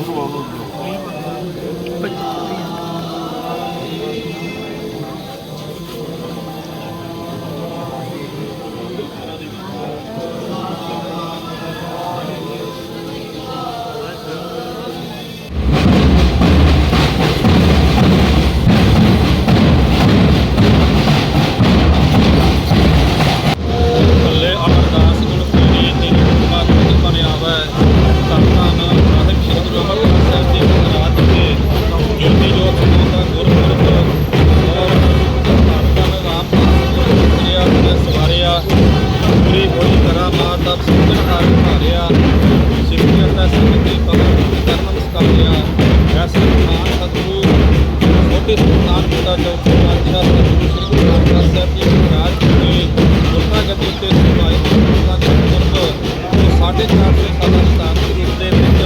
Olur olur. ਪੂਰੀ ਹੋਈ ਕਰਾ ਮਾਰ ਦਾ ਸੁੰਦਰ ਹਾਰ ਧਾਰਿਆ ਸਿੱਖੀ ਅਤੇ ਸੰਗਤੀ ਪਵਨ ਕਰਨ ਨਮਸਕਾਰਿਆ ਐਸੇ ਮਹਾਨ ਸਤਿਗੁਰੂ ਛੋਟੇ ਸੁਲਤਾਨ ਪਿਤਾ ਚੌਥੇ ਪਾਤਸ਼ਾਹ ਸਤਿਗੁਰੂ ਸ੍ਰੀ ਗੁਰੂ ਰਾਮਦਾਸ ਸਾਹਿਬ ਜੀ ਮਹਾਰਾਜ ਜੀ ਨੇ ਗੁਰਤਾ ਗੱਦੀ ਤੇ ਸੁਭਾਈ ਗੁਰਤਾ ਦੇ ਪੁਰਬ ਤੇ ਸਾਢੇ ਚਾਰ ਸੌ ਸਾਲਾਂ ਸਤਾਨ ਦੇ ਵਿੱਚ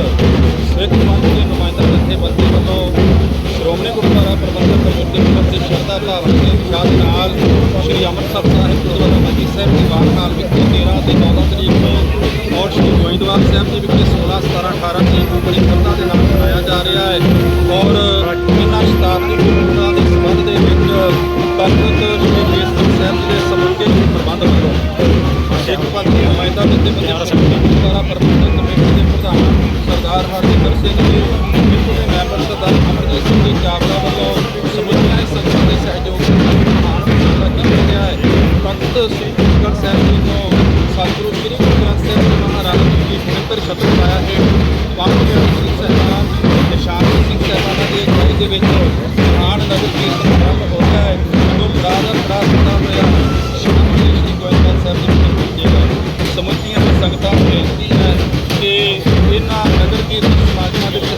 ਸਿੱਖ ਪੰਥ ਦੇ ਨੁਮਾਇੰਦਾ ਜਥੇਬੰਦੀ ਵੱਲੋਂ ਸ਼੍ਰੋਮਣੀ ਗੁਰਦੁਆਰਾ ਪ੍ਰਬੰਧਕ ਕਮੇਟੀ ਵੱਲੋਂ ਸ਼ਰਧਾ ਭਾਵਨਾ 18 ਤਰੀਕ ਨੂੰ ਬੜੀ ਸ਼ਰਧਾ ਦੇ ਨਾਲ ਮਨਾਇਆ ਜਾ ਰਿਹਾ ਹੈ ਔਰ ਇਹਨਾਂ ਸ਼ਤਾਬਦੀ ਗੁਰਪੁਰਬਾਂ ਦੇ ਸੰਬੰਧ ਦੇ ਵਿੱਚ ਤਖਤ ਸ਼੍ਰੀ ਕੇਸਗੜ੍ਹ ਸਾਹਿਬ ਜੀ ਦੇ ਸਮੁੱਚੇ ਪ੍ਰਬੰਧ ਵੱਲੋਂ ਸਿੱਖ ਪੰਥ ਦੀ ਨੁਮਾਇੰਦਾ ਜਥੇਬੰਦੀ ਗੁਰਦੁਆਰਾ ਪ੍ਰਬੰਧਕ ਕਮੇਟੀ ਦੇ ਪ੍ਰਧਾਨ ਸਰਦਾਰ ਹਰਜਿੰਦਰ ਸਿੰਘ ਜੀ ਜਿਨ੍ਹਾਂ ਦੇ ਮੈਂਬਰ ਸਰਦਾਰ ਅਮਰਜੀਤ ਸਿੰਘ ਜੀ ਚਾਵਲਾ ਵੱਲੋਂ ਸਮੁੱਚੀਆਂ ਹੀ ਸੰਗਤਾਂ ਦੇ ਸਹਿਯੋਗ ਨਾਲ ਕੀਤਾ ਗਿਆ ਹੈ। ਤਖਤ ਸ੍ਰੀ ਕੇਸਗੜ੍ਹ ਸਾਹਿਬ ਜੀ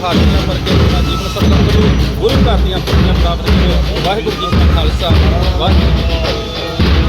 ਸਮਾਗਮਾਂ ਦੇ ਭਰ ਕੇ ਆਪਣਾ ਜੀਵਨ ਸਫਲ ਕਰੋ ਗੁਰੂ ਘਰ ਦੀਆਂ ਪੁੱਤਰੀਆਂ ਪ੍ਰਾਪਤ ਕਰੋ ਵਾਹਿਗੁਰੂ ਜੀ ਕਾ ਖਾਲਸਾ, ਵਾਹਿਗੁਰੂ ਜੀ ਕੀ ਫਤਿਹ।